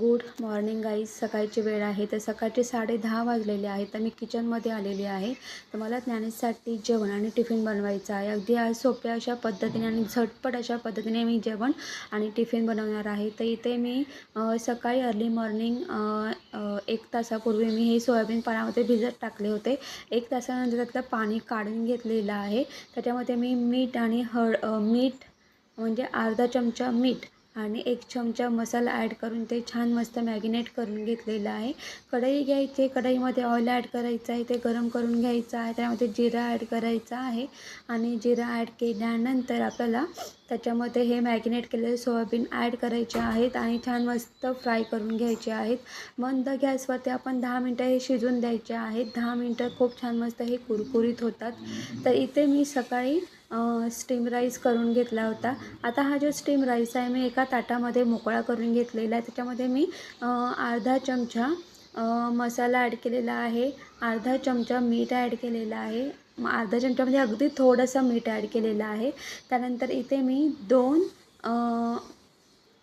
Good morning guys. सकाळची वेळ आहे. तर सकाळचे साडे दहा वाजलेले आहेत. तर मी किचनमध्ये आलेली आहे. तर मला ज्ञानेशसाठी जेवण आणि टिफिन बनवायचं आहे. अगदी आज सोप्या अशा पद्धतीने आणि झटपट अशा पद्धतीने मी जेवण आणि टिफिन बनवणार आहे. तर इथे मी सकाळी अर्ली मॉर्निंग एक तासापूर्वी मी हे सोयाबीन पाण्यामध्ये भिजत टाकले होते. एक तासानंतर त्यातलं पाणी काढून घेतलेलं आहे. त्याच्यामध्ये मी मीठ आणि हळ मीठ म्हणजे अर्धा चमचा मीठ आणि एक चमचा मसाला ॲड करून ते छान मस्त मॅगिनेट करून घेतलेलं आहे. कढई घ्यायची कढईमध्ये ऑइल ॲड करायचं आहे. ते गरम करून घ्यायचं आहे. त्यामध्ये जिरा ॲड करायचा आहे. आणि जिरा ॲड केल्यानंतर आपल्याला त्याच्यामध्ये हे मॅगिनेट केलेले सोयाबीन ॲड करायचे आहेत आणि छान मस्त फ्राय करून घ्यायचे आहेत. मंद गॅसवरती आपण दहा मिनटं हे शिजून द्यायचे आहेत. दहा मिनटं खूप छान मस्त हे कुरकुरीत होतात. तर इथे मी सकाळी स्टीम राईस करून घेतला होता. आता हा जो स्टीम राईस आहे मी एका ताटामध्ये मोकळा करून घेतलेला आहे. त्याच्यामध्ये मी अर्धा चमचा मसाला ॲड केलेला आहे. अर्धा चमचा मीठ ॲड केलेला आहे. अर्धा चमचा म्हणजे अगदी थोडंसं मीठ ॲड केलेलं आहे. त्यानंतर इथे मी दोन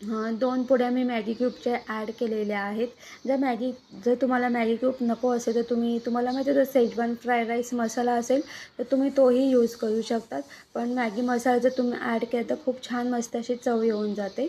दोन पुड्या मी मॅगी क्यूबच्या ॲड केलेल्या आहेत. जर मॅगी जर तुम्हाला मॅगी क्यूब नको असेल तर तुम्ही तुम्हाला माहिती जर सेजवान फ्राईड राईस मसाला असेल तर तुम्ही तोही यूज करू शकतात. पण मॅगी मसाला जर तुम्ही ॲड केला तर खूप छान मस्त अशी चव येऊन जाते.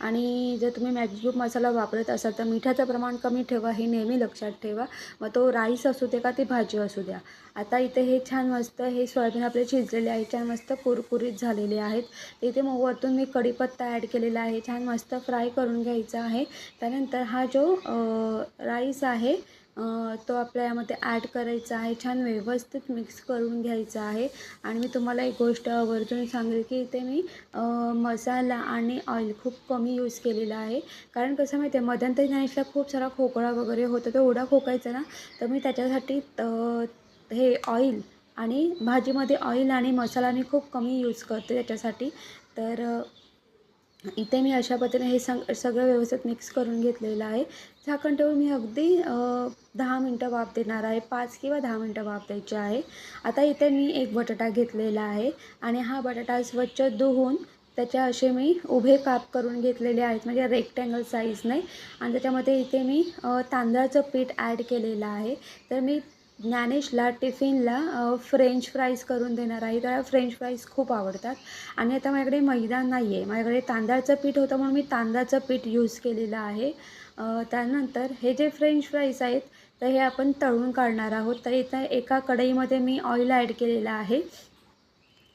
आणि जर तुम्ही मॅगी मसाला वापरत असाल तर मिठाचं प्रमाण कमी ठेवा हे नेहमी लक्षात ठेवा. मग तो राईस असू दे का ती भाजी असू द्या. आता इथे हे छान मस्त हे सोयाबीन आपले शिजलेले आहे छान मस्त कुरकुरीत झालेले आहेत. इथे मग वरतून मी कढीपत्ता ॲड केलेला आहे छान मस्त फ्राय करून घ्यायचा आहे. त्यानंतर हा जो राईस आहे तो आपल्या यामध्ये ॲड करायचा आहे. छान व्यवस्थित मिक्स करून घ्यायचा आहे. आणि मी तुम्हाला एक गोष्ट आवर्जून सांगेल की इथे मी मसाला आणि ऑइल खूप कमी यूज केलेला आहे. कारण कसं माहिती आहे मध्यंतरी ज्ञानेशला खूप सारा खोकळा वगैरे होता. तो एवढा खोकायचा ना तर मी त्याच्यासाठी हे ऑइल आणि भाजीमध्ये ऑइल आणि मसाला मी खूप कमी यूज करते त्याच्यासाठी. तर इथे मी अशा पद्धतीने हे सग सगळं व्यवस्थित मिक्स करून घेतलेलं आहे. झाकण ठेवून मी अगदी दहा मिनटं वाफ देणार आहे. पाच किंवा दहा मिनटं वाफ द्यायची आहे. आता इथे मी एक बटाटा घेतलेला आहे आणि हा बटाटा स्वच्छ धुवून त्याच्या असे मी उभे काप करून घेतलेले आहेत. म्हणजे रेक्टँगल साईजने आणि त्याच्यामध्ये इथे मी तांदळाचं पीठ ॲड केलेलं आहे. तर मी ज्ञानेशला टिफिनला फ्रेंच फ्राईज करून देणार आहे. त्याला फ्रेंच फ्राईज खूप आवडतात. आणि आता माझ्याकडे मैदा नाही आहे माझ्याकडे तांदळाचं पीठ होतं म्हणून मी तांदळाचं पीठ यूज केलेलं आहे. त्यानंतर हे जे फ्रेंच फ्राईज आहेत तर हे आपण तळून काढणार आहोत. तर इथं एका कढईमध्ये मी ऑइल ॲड केलेलं आहे.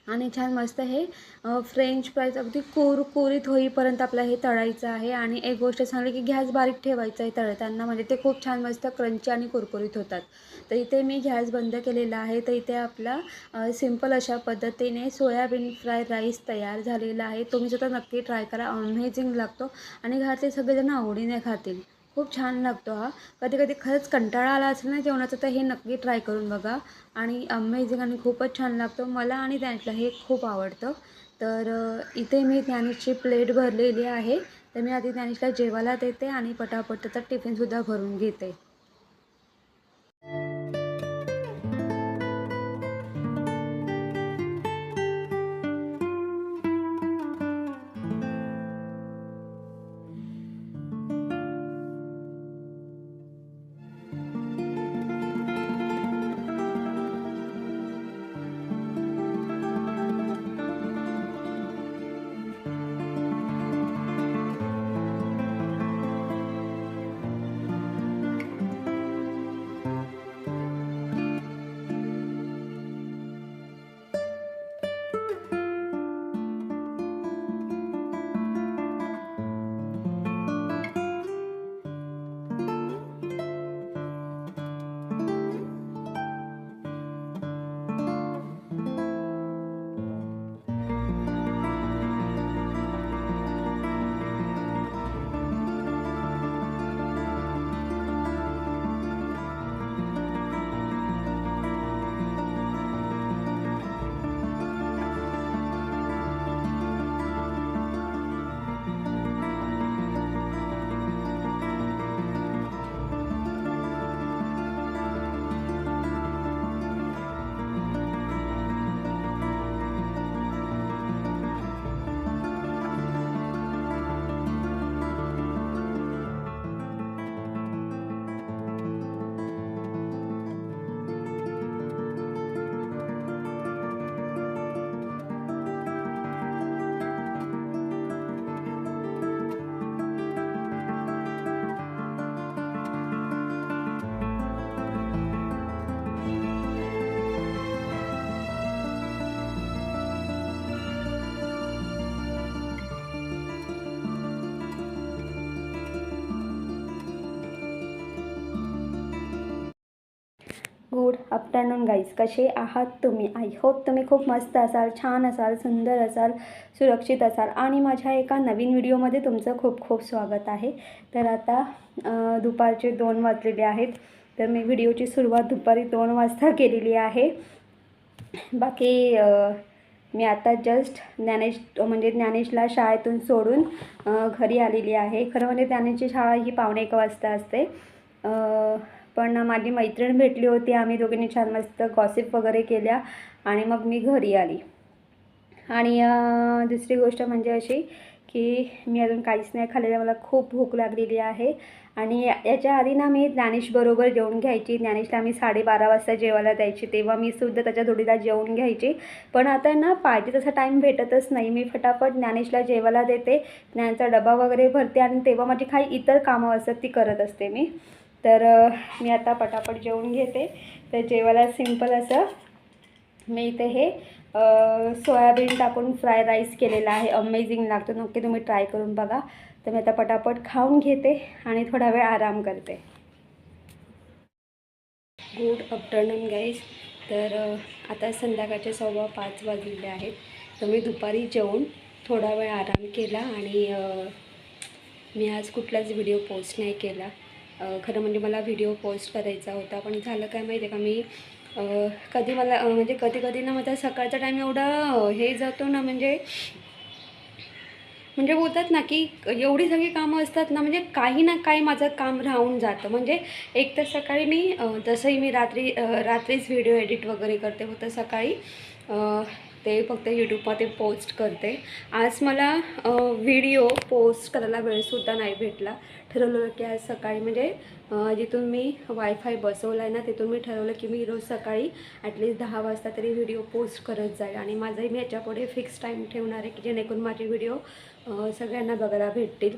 आणि छान मस्त हे फ्रेंच फ्राईज अगदी कुरकुरीत होईपर्यंत आपलं हे तळायचं आहे. आणि एक गोष्ट सांगली की गॅस बारीक ठेवायचा आहे तळताना म्हणजे ते खूप छान मस्त क्रंची आणि कुरकुरीत होतात. तर इथे मी गॅस बंद केलेला आहे. तर इथे आपला सिंपल अशा पद्धतीने सोयाबीन फ्राय राईस तयार झालेला आहे. तुम्ही सुद्धा नक्की ट्राय करा. अमेझिंग लागतो. आणि घरातले सगळेजण आवडीने खातील. खूप छान लागतो हा. कधी कधी खरंच कंटाळा आला असेल ना जेवणाचा तर हे नक्की ट्राय करून बघा. आणि अमेझिंग आणि खूपच छान लागतो. मला आणि त्यांच्याला हे खूप आवडतं. तर इथे मी ज्ञानेशची प्लेट भरलेली आहे. तर मी आधी ज्ञानेशला जेवायला देते आणि पटापट त्याचा टिफिनसुद्धा भरून घेते. गुड आफ्टरनून गाईज कसे आहात तुम्ही? आय होप तुम्ही खूप मस्त असाल छान असाल सुंदर असाल सुरक्षित असाल. आणि माझ्या एका नवीन व्हिडिओमध्ये तुमचं खूप खूप स्वागत आहे. तर आता दुपारचे दोन वाजलेले आहेत. तर मी व्हिडिओची सुरुवात दुपारी दोन वाजता केलेली आहे. बाकी मी आता जस्ट ज्ञानेश म्हणजे ज्ञानेशला शाळेतून सोडून घरी आलेली आहे. खरं म्हणजे ज्ञानेशची शाळा ही पावणे एक वाजता असते. पण माझी मैत्रीण भेटली होती. आम्ही दोघींनी छान मस्त गॉसिप वगैरे केल्या आणि मग मी घरी आली. आणि दुसरी गोष्ट म्हणजे अशी की मी अजून काहीच नाही खाल्लेलं. मला खूप भूक लागलेली आहे. आणि या- याच्या आधी ना मी ज्ञानेशबरोबर जेवण घ्यायची. ज्ञानेशला मी साडेबारा वाजता जेवायला द्यायची. तेव्हा मी सुद्धा त्याच्या जोडीला जेवण घ्यायची. पण आता ना पाहिजे तसा टाईम भेटतच नाही. मी फटाफट ज्ञानेशला जेवायला देते. ज्ञानचा डबा वगैरे भरते आणि तेव्हा माझी काही इतर कामं असतात ती करत असते मी. तर मी आता पटापट जेवून घेते. तर जेवायला सिंपल असं मी इथे हे सोयाबीन टाकून फ्राय राईस केलेला आहे. अमेझिंग लागतो. नक्की तुम्ही ट्राय करून बघा. तर मी आता पटापट खाऊन घेते आणि थोडा वेळ आराम करते. गुड आफ्टरनून गाईज तर आता संध्याकाळचे सव्वा पाच वाजलेले आहेत. तर मी दुपारी जेवून थोडा वेळ आराम केला आणि मी आज कुठलाच व्हिडिओ पोस्ट नाही केला. खरं म्हणजे मला व्हिडिओ पोस्ट करायचा होता पण झालं काय माहिती आहे का मी कधी मला म्हणजे कधी कधी ना माझा सकाळचा टाईम एवढा हे जातो ना म्हणजे म्हणजे बोलतात ना की एवढी सगळी कामं असतात ना म्हणजे काही ना काही माझं काम राहून जातं. म्हणजे एक तर सकाळी मी जसंही मी रात्री रात्रीच व्हिडिओ एडिट वगैरे करते फक्त सकाळी ते फक्त यूट्यूबमध्ये पोस्ट करते. आज मला व्हिडिओ पोस्ट करायला वेळसुद्धा नाही भेटला. ठरवलं की आज सकाळी म्हणजे जिथून मी वायफाय बसवला आहे ना तिथून मी ठरवलं की मी रोज सकाळी ॲटलीस्ट दहा वाजता तरी व्हिडिओ पोस्ट करत जाईल. आणि माझंही मी याच्यापुढे फिक्स टाईम ठेवणार आहे की जेणेकरून माझे व्हिडिओ सगळ्यांना बघायला भेटतील.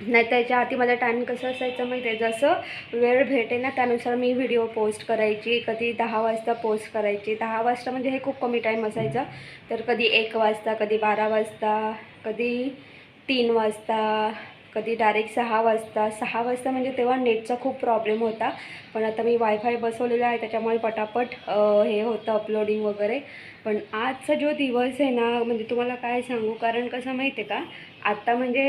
नाही त्याच्या आधी माझा टाईम कसं असायचं माहिती आहे? जसं वेळ भेटेल ना त्यानुसार मी व्हिडिओ पोस्ट करायची कधी दहा वाजता पोस्ट करायची. दहा वाजता म्हणजे हे खूप कमी टाईम असायचा. तर कधी एक वाजता कधी बारा वाजता कधी तीन वाजता कधी डायरेक्ट सहा वाजता सहा वाजता म्हणजे तेव्हा नेटचा खूप प्रॉब्लेम होता. पण आता मी वायफाय बसवलेला आहे त्याच्यामुळे पटापट हे होतं अपलोडिंग वगैरे. पण आजचा जो दिवस आहे ना म्हणजे तुम्हाला काय सांगू? कारण कसं माहिती आहे का? आत्ता म्हणजे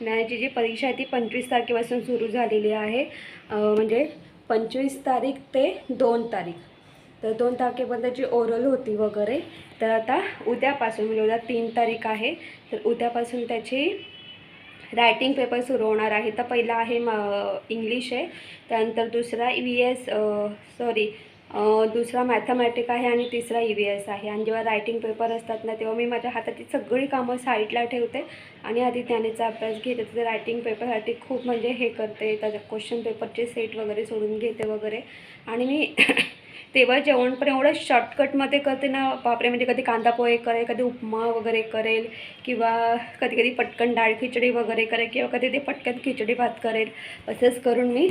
न्यायाची जी परीक्षा आहे ती पंचवीस तारखेपासून सुरू झालेली आहे. म्हणजे पंचवीस तारीख ते दोन तारीख. तर दोन तारखेपर्यंत जी ओरल होती वगैरे तर आता उद्यापासून म्हणजे उद्या तीन तारीख आहे तर उद्यापासून त्याची रायटिंग पेपर सुरू होणार आहे. तर पहिला आहे म इंग्लिश आहे. त्यानंतर दुसरा ई व्ही एस सॉरी दुसरा मॅथमॅटिक आहे आणि तिसरा ई व्ही एस आहे. आणि जेव्हा रायटिंग पेपर असतात ना तेव्हा मी माझ्या हातातली सगळी कामं साईडला ठेवते. आणि आधी त्यानेचा अभ्यास घेते. तिथे रायटिंग पेपरसाठी खूप म्हणजे हे करते. त्याच्या क्वेश्चन पेपरचे सेट वगैरे सोडून घेते वगैरे. आणि मी तेव्हा जेवण पण एवढं शॉर्टकटमध्ये करते ना बापरे म्हणजे कधी कांदा पोहे करेल कधी उपमा वगैरे करेल किंवा कधी कधी पटकन डाळ खिचडी वगैरे करेल किंवा कधी ते पटकन खिचडी भात करेल. असंच करून मी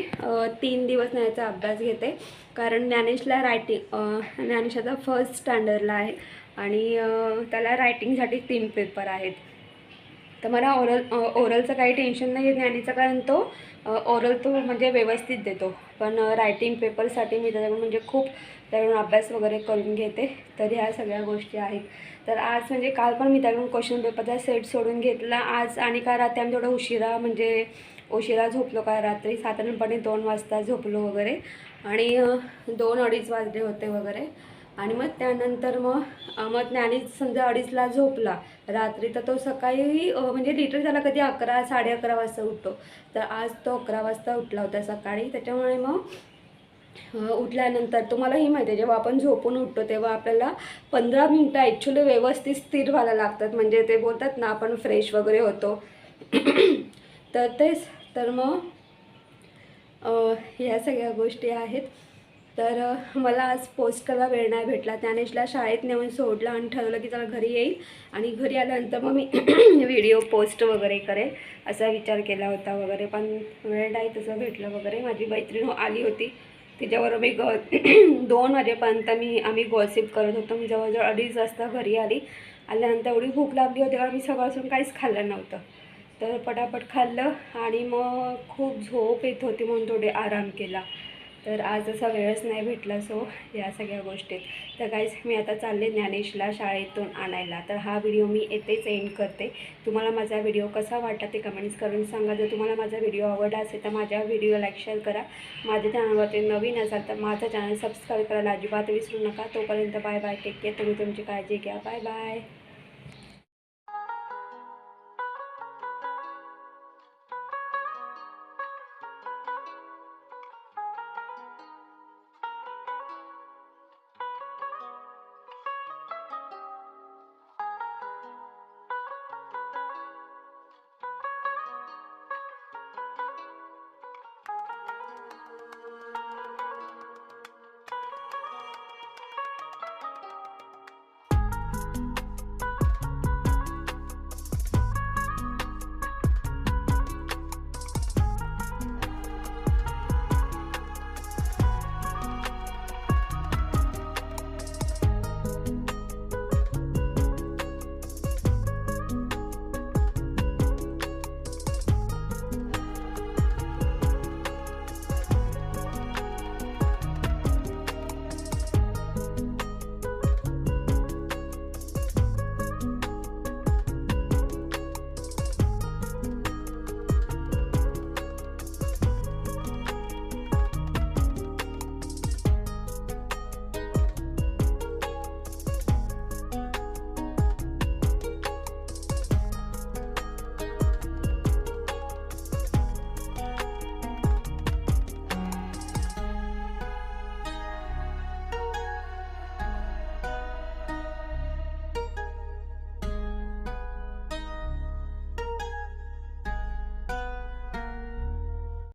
तीन दिवस न्यायचा अभ्यास घेते. कारण ज्ञानेशला रायटिंग ज्ञानेश आता फर्स्ट स्टँडर्डला आहे. आणि त्याला रायटिंगसाठी तीन पेपर आहेत. तर मला ओरल ओरलचं काही टेन्शन नाही आहे ज्ञानीचं कारण तो ओरल तो म्हणजे व्यवस्थित देतो. पण रायटिंग पेपरसाठी मी त्याच्याकडून म्हणजे खूप त्याकडून अभ्यास वगैरे करून घेते. तर ह्या सगळ्या गोष्टी आहेत. तर आज म्हणजे काल पण मी त्याकडून क्वेश्चन पेपरचा सेट सोडून घेतला. आज आणि काय रात्री आम्ही थोडं उशिरा म्हणजे उशिरा झोपलो. काय रात्री साधारणपणे दोन वाजता झोपलो वगैरे. आणि दोन अडीच वाजले होते वगैरे. आणि मग त्यानंतर मग मग ज्ञानी समजा अडीचला झोपला. रात्री तर तो सकाळी म्हणजे लिटर झाला कधी अकरा साडे अकरा वाजता उठतो. तर आज तो अकरा वाजता उठला होता सकाळी. त्याच्यामुळे मग उठल्यानंतर तुम्हालाही माहिती आहे जेव्हा आपण झोपून उठतो तेव्हा आपल्याला पंधरा मिनटं ॲक्च्युली व्यवस्थित स्थिर व्हायला लागतात. म्हणजे ते बोलतात ना आपण फ्रेश वगैरे होतो. तर तेच तर मग ह्या सगळ्या गोष्टी आहेत. तर मला आज पोस्ट करायला वेळ नाही भेटला. त्यानेशला शाळेत नेऊन सोडलं आणि ठरवलं की चला घरी येईल. आणि घरी आल्यानंतर मग मी व्हिडिओ पोस्ट वगैरे करेल असा विचार केला होता वगैरे. पण वेळ नाही तसं भेटलं वगैरे. माझी मैत्रीण आली होती. तिच्याबरोबर मी ग दोन वाजेपर्यंत मी आम्ही गॉसिप करत होतो. मी जवळजवळ अडीच वाजता घरी आली. आल्यानंतर एवढी भूक लागली होती कारण मी असून काहीच खाल्लं नव्हतं. तर पटापट खाल्लं आणि मग खूप झोप येत होती म्हणून थोडे आराम केला. तर आज असा वेळच नाही भेटला सो या सगळ्या गोष्टीत. तर काहीच मी आता चालले ज्ञानेशला शाळेतून आणायला. तर हा व्हिडिओ मी येथेच एंड करते. तुम्हाला माझा व्हिडिओ कसा वाटला ते कमेंट्स करून सांगा. जर तुम्हाला माझा व्हिडिओ आवडला असेल तर माझ्या व्हिडिओ लाईक शेअर करा. माझ्या चॅनलवरती नवीन असाल तर माझा चॅनल सबस्क्राईब करायला अजिबात विसरू नका. तोपर्यंत बाय बाय टेक केअर तुम्ही तुमची काळजी घ्या. Bye bye